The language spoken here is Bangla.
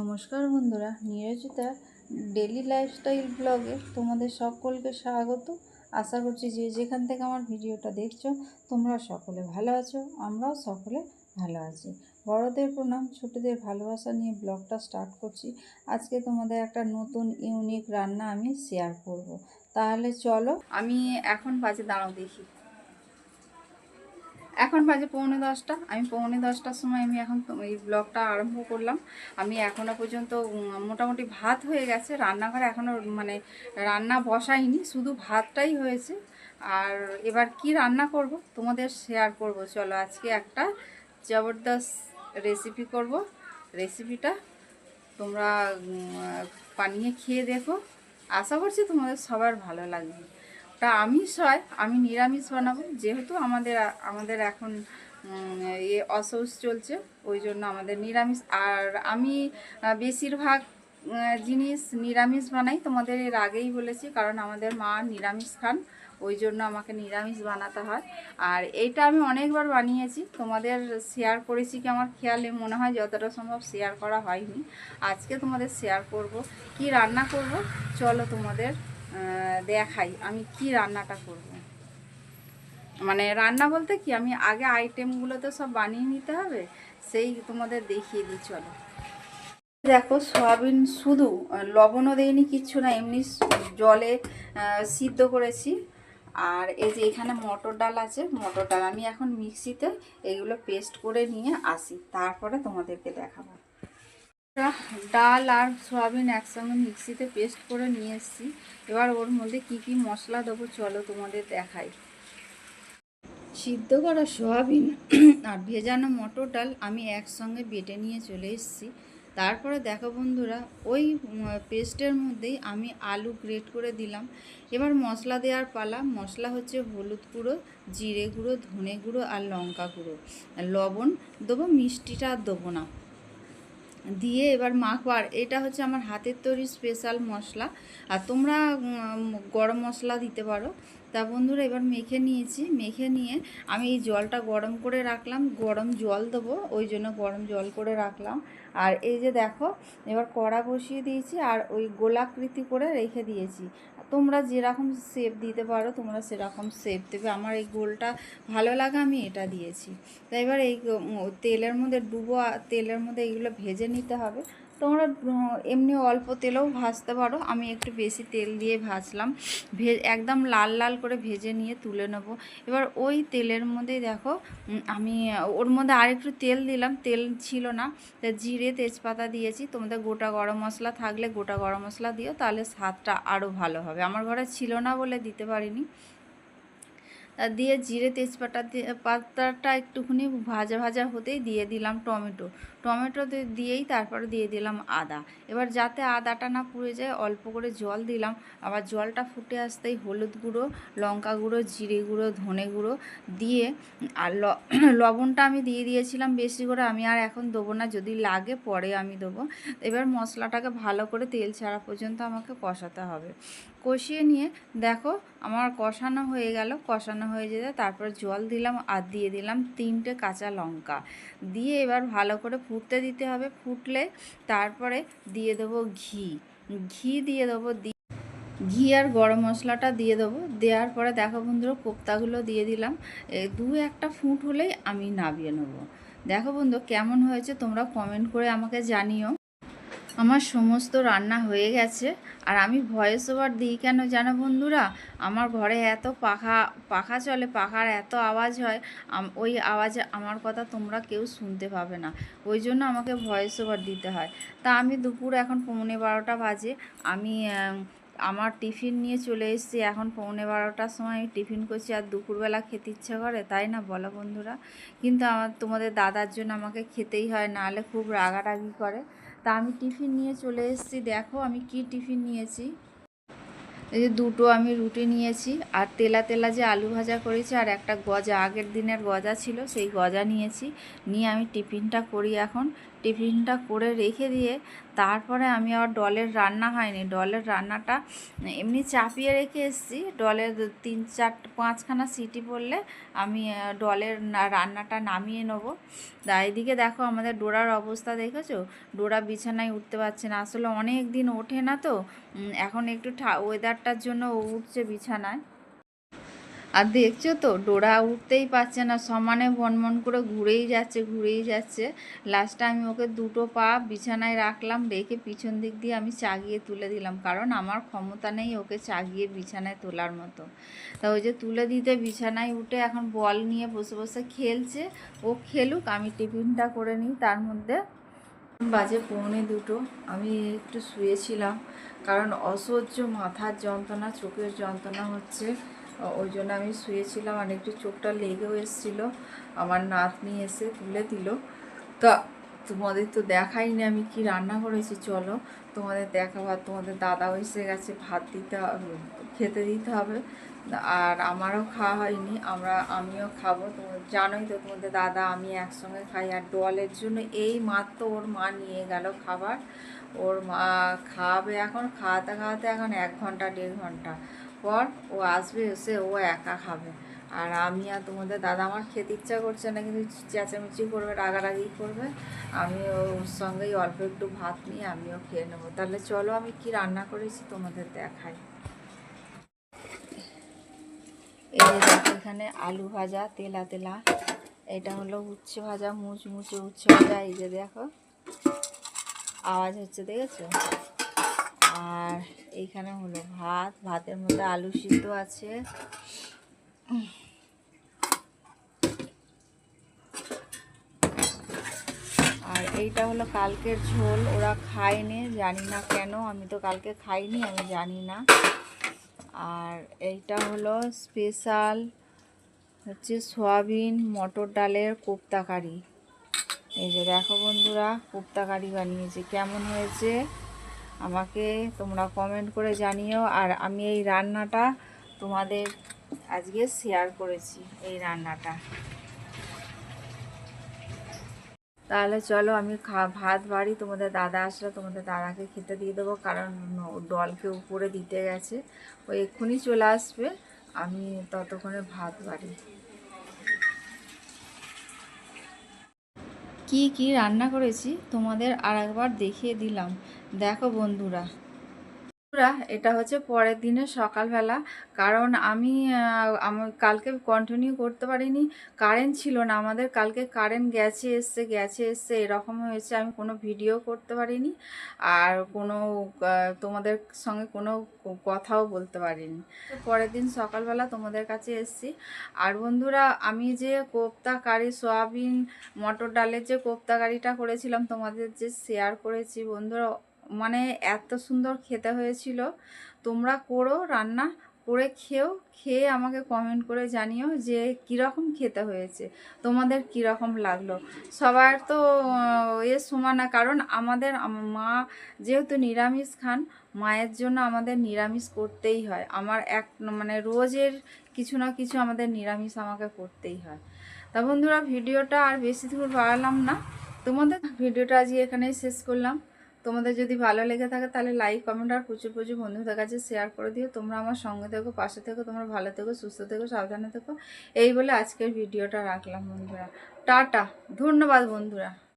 নমস্কার বন্ধুরা, নিয়োজিতা ডেলি লাইফস্টাইল ব্লগে তোমাদের সকলকে স্বাগত। আশা করছি যে যেখান থেকে আমার ভিডিওটা দেখছ, তোমরা সকলে ভালো আছো, আমরাও সকলে ভালো আছি। বড়দের প্রণাম, ছোটদের ভালোবাসা নিয়ে ব্লগটা স্টার্ট করছি। আজকে তোমাদের একটা নতুন ইউনিক রান্না আমি শেয়ার করব। তাহলে চলো, আমি এখন বাজে দাঁড়াও দেখি। এখন বাজে পৌনে দশটা। আমি পৌনে দশটার সময় আমি এখন এই ব্লগটা আরম্ভ করলাম। আমি এখনও পর্যন্ত মোটামুটি ভাত হয়ে গেছে। রান্নাঘরে এখনও মানে রান্না বসাইনি, শুধু ভাতটাই হয়েছে। আর এবার কি রান্না করব, তোমাদের শেয়ার করব। চলো আজকে একটা জবরদস্ত রেসিপি করব। রেসিপিটা তোমরা বানিয়ে খেয়ে দেখো। আশা করছি তোমাদের সবার ভালো লাগবে। তা আমিষ হয়, আমি নিরামিষ বানাবো, যেহেতু আমাদের আমাদের এখন এ অসৌস চলছে, ওই জন্য আমাদের নিরামিষ। আর আমি বেশিরভাগ জিনিস নিরামিষ বানাই, তোমাদের এর আগেই বলেছি, কারণ আমাদের মা নিরামিষ খান, ওই জন্য আমাকে নিরামিষ বানাতে হয়। আর এইটা আমি অনেকবার বানিয়েছি, তোমাদের শেয়ার করেছি কি আমার খেয়ালে মনে হয় যতটা সম্ভব শেয়ার করা হয়নি। আজকে তোমাদের শেয়ার করব, কি রান্না করব, চলো তোমাদের দেখাই আমি কি রান্নাটা করব। মানে রান্না বলতে কি, আমি আগে আইটেমগুলো তো সব বানিয়ে নিতে হবে, সেই তোমাদের দেখিয়ে দিই, চলো। দেখো, সয়াবিন শুধু লবণও দেয়নি কিচ্ছু না, এমনি জলে সিদ্ধ করেছি। আর এই যে এখানে মটর ডাল আছে, মটর ডাল আমি এখন মিক্সিতে এগুলো পেস্ট করে নিয়ে আসি, তারপরে তোমাদেরকে দেখাবো। ডাল আর সয়াবিন একসঙ্গে মিক্সিতে পেস্ট করে নিয়ে এসেছি। এবার ওর মধ্যে কি কি মশলা দেবো চলো তোমাদের দেখাই। সিদ্ধ করা সয়াবিন আর ভেজানো মটর ডাল আমি একসঙ্গে বেটে নিয়ে চলে এসেছি। তারপরে দেখো বন্ধুরা, ওই পেস্টের মধ্যেই আমি আলু গ্রেট করে দিলাম। এবার মশলা দেওয়ার পালা, মশলা হচ্ছে হলুদ গুঁড়ো, জিরে গুঁড়ো, ধনে গুঁড়ো আর লঙ্কা গুঁড়ো। লবণ দেবো, মিষ্টিটা আর দেবো না। দিয়ে এবার মাখবার। এটা হচ্ছে আমার হাতের তৈরি স্পেশাল মশলা। আর তোমরা গরম মশলা দিতে পারো। তা বন্ধুরা, এবার মেখে নিয়েছি। মেখে নিয়ে আমি এই জলটা গরম করে রাখলাম। গরম জল দেবো, ওই জন্য গরম জল করে রাখলাম। আর এই যে দেখো, এবার কড়া বসিয়ে দিয়েছি আর ওই গোলাকৃতি করে রেখে দিয়েছি। তোমরা যেরকম শেপ দিতে পারো, তোমরা সেরকম শেপ দেবে। আমার এই গোলটা ভালো লাগে আমি এটা দিয়েছি। তাই এবার এই তেলের মধ্যে ডুবো তেলের মধ্যে এগুলো ভেজে নিতে হবে। তোমরা এমনি অল্প তেলেও ভাজতে পারো। আমি একটু বেশি তেল দিয়ে ভাজলাম। ভে, একদম লাল লাল করে ভেজে নিয়ে তুলে নেব। এবার ওই তেলের মধ্যেই দেখো আমি, ওর মধ্যে আরেকটু তেল দিলাম। তেল ছিল না। তা জিরে তেজপাতা দিয়েছি। তোমাদের গোটা গরম মশলা থাকলে গোটা গরম মশলা দিও, তাহলে স্বাদটা আরও ভালো হবে। আমার ঘরে ছিল না বলে দিতে পারিনি। দিয়ে জিরে তেজপাতা দিয়ে, পাতাটা একটুখানি ভাজা ভাজা হতেই দিয়ে দিলাম টমেটো। টমেটো দিয়েই তারপরে দিয়ে দিলাম আদা। এবার যাতে আদাটা না পুড়ে যায়, অল্প করে জল দিলাম। আবার জলটা ফুটে আসতেই হলুদ গুঁড়ো, লঙ্কা গুঁড়ো, জিরে গুঁড়ো, ধনে গুঁড়ো দিয়ে, আর লবণটা আমি দিয়ে দিয়েছিলাম বেশি করে। আমি আর এখন দেবো না, যদি লাগে পরে আমি দেবো। এবার মশলাটাকে ভালো করে তেল ছাড়া পর্যন্ত আমাকে কষাতে হবে। কষিয়ে নিয়ে দেখো আমার কষানো হয়ে গেল। কষানো হয়ে যেতে তারপর জল দিলাম আর দিয়ে দিলাম তিনটে কাঁচা লঙ্কা। দিয়ে এবার ভালো করে ফুটতে দিতে হবে। ফুটলে তারপরে দিয়ে দেবো ঘি। ঘি দিয়ে দেবো ঘি আর গরম মশলাটা দিয়ে দেবো। দেওয়ার পরে দেখো বন্ধুরা কোপ্তাগুলো দিয়ে দিলাম। দু একটা ফুট হলেই আমি নামিয়ে নেব। দেখো বন্ধু কেমন হয়েছে তোমরা কমেন্ট করে আমাকে জানিও। আমার সমস্ত রান্না হয়ে গেছে। আর আমি ভয়েস ওভার দিই কেন জানো বন্ধুরা? আমার ঘরে এত পাখা পাখা চলে, পাখার এত আওয়াজ হয় ওই আওয়াজে আমার কথা তোমরা কেউ শুনতে পাবে না। ওই জন্য আমাকে ভয়েস ওভার দিতে হয়। তা আমি দুপুর এখন পৌনে বারোটা বাজে। আমি, আমার টিফিন নিয়ে চলে এসেছি। এখন পৌনে বারোটার সময় আমি টিফিন করছি। আর দুপুরবেলা খেতে ইচ্ছা করে, তাই না বলো বন্ধুরা? কিন্তু আমার, তোমাদের দাদার জন্য আমাকে খেতেই হয়, নাহলে খুব রাগারাগি করে। তা আমি টিফিন নিয়ে চলে এসেছি। দেখো আমি কি টিফিন নিয়েছি। এই যে দুটো আমি রুটি নিয়েছি আর তেলা তেলা যে আলু ভাজা করেছি আর একটা গজা। আগের দিনের গজা ছিল, সেই গজা নিয়েছি। নিয়ে আমি টিফিনটা করি এখন। টিফিনটা করে রেখে দিয়ে তারপরে আমি আবার ডলের রান্না হয়নি। ডলের রান্নাটা এমনি চাপিয়ে রেখে এসেছি। ডলের তিন চার, পাঁচখানা সিটি পড়লে আমি ডলের রান্নাটা নামিয়ে নেব। তা এদিকে দেখো আমাদের ডোরার অবস্থা দেখেছ? ডোরা বিছানায় উঠতে পারছে না। আসলে অনেক দিন ওঠে না তো। এখন একটু ওয়েদারটার জন্য উঠছে বিছানায়। আর দেখছ তো, ডোরা উঠতেই পারছে না, সমানে বনমন করে ঘুরেই যাচ্ছে ঘুরেই যাচ্ছে। লাস্টে আমি ওকে দুটো পা বিছানায় রাখলাম, রেখে পিছন দিক দিয়ে আমি চাগিয়ে তুলে দিলাম। কারণ আমার ক্ষমতা নেই ওকে চাগিয়ে বিছানায় তোলার মতো। তা ওই যে তুলে দিতে বিছানায় উঠে এখন বল নিয়ে বসে বসে খেলছে। ও খেলুক, আমি টিফিনটা করে নিই। তার মধ্যে বাজে পৌনে দুটো। আমি একটু শুয়েছিলাম। কারণ অসহ্য মাথার যন্ত্রণা, চোখের যন্ত্রণা হচ্ছে। ওই জন্য আমি শুয়েছিলাম আর একটু চোখটা লেগেও এসেছিল। আমার নাতনি এসে তুলে দিল। তা তোমাদের তো দেখাইনি আমি কি রান্না করেছি, চলো। তোমাদের দেখাবো, আর তোমাদের দাদাও এসে গেছে, ভাত দিতে খেতে দিতে হবে। আর আমারও খাওয়া হয়নি, আমরা, আমিও খাব। তো জানোই তো তোমাদের দাদা, আমি একসঙ্গে খাই। আর ডলের জন্য এই মাত্র ওর মা নিয়ে গেল খাবার। ওর মা খাওয়াবে এখন, খাওয়াতে খাওয়াতে এখন এক ঘণ্টা, দেড় ঘণ্টা। পর ও আসবে, এসে ও একা খাবে। আর আমি আর তোমাদের দাদা আমার খেতে ইচ্ছা করছে না, কিন্তু চেঁচামেচি করবে, রাগারাগি করবে। আমি ওর সঙ্গেই অল্প একটু ভাত নিয়ে আমিও খেয়ে নেব। তাহলে চলো আমি কি রান্না করেছি তোমাদের দেখাই। এখানে আলু ভাজা, তেলা তেলা। এটা হলো উচ্ছে ভাজা মুচ মুচমুচে উচ্ছে ভাজা, এই যে দেখো। আওয়াজ হচ্ছে, দেখেছ? এইখানে হলো ভাত, ভাতের মধ্যে আলু সিদ্ধ আছে। আর এইটা হলো কালকের ঝোল, ওরা খায়নি, জানি না কেন, আমি তো কালকে খাইনি, আমি জানি না। আর এইটা হলো স্পেশাল হচ্ছে সয়াবিন, মটর ডালের কোপ্তা কারি এই যে দেখো বন্ধুরা কোপ্তা কারি বানিয়েছি, কেমন হয়েছে? আমাকে তোমরা কমেন্ট করে জানিও। আর আমি এই রান্নাটা তোমাদের আজকে শেয়ার করেছি, এই রান্নাটা। তাহলে চলো আমি ভাত, বাড়ি, তোমাদের দাদা আসলে তোমাদের দাদাকে খেতে দিয়ে দেবো, কারণ ডলকে উপরে দিতে গেছে। ও এক্ষুনি চলে আসবে, আমি ততক্ষণে ভাত, বাড়ি। কি কি রান্না করেছি? তোমাদের আর একবার দেখিয়ে দিলাম। দেখো বন্ধুরা। বন্ধুরা, এটা হচ্ছে পরের দিনের সকালবেলা, কারণ আমি কালকে কন্টিনিউ করতে পারিনি কারেন্ট ছিল না, আমাদের কালকে কারেন্ট গেছে এসছে গেছে এসছে, এরকম হয়েছে, আমি কোনো ভিডিও করতে পারিনি, আর কোনো তোমাদের সঙ্গে কোনো কথাও বলতে পারিনি। পরের দিন সকালবেলা তোমাদের কাছে এসছি। আর বন্ধুরা, আমি যে কোপ্তা কারি, সোয়াবিন, মটর ডালের যে কোপ্তা কারিটা করেছিলাম, তোমাদের যে শেয়ার করেছি, বন্ধুরা মানে এত সুন্দর খেতে হয়েছিল। তোমরা করো রান্না, করে খেও, খেয়ে আমাকে কমেন্ট করে জানিও যে কীরকম খেতে হয়েছে, তোমাদের কীরকম লাগল। সবার তো এ সমান না, কারণ আমাদের মা যেহেতু নিরামিষ খান, মায়ের জন্য আমাদের নিরামিষ করতেই হয়। আমার এক মানে রোজের কিছু না কিছু আমাদের নিরামিষ আমাকে করতেই হয়। তা বন্ধুরা, ভিডিওটা আর বেশি দূর বাড়ালাম না। তোমাদের ভিডিওটা আজকে এখানেই শেষ করলাম। তোমাদের যদি ভালো লেগে থাকে তাহলে লাইক কমেন্ট আর প্রচুর প্রচুর বন্ধুদের কাছে শেয়ার করে দিও। তোমরা আমার সঙ্গে থেকো, পাশে থেকো, তোমরা ভালো থেকো, সুস্থ থেকো, সাবধানে থেকো। এই বলে আজকের ভিডিওটা রাখলাম বন্ধুরা। টাটা, ধন্যবাদ বন্ধুরা।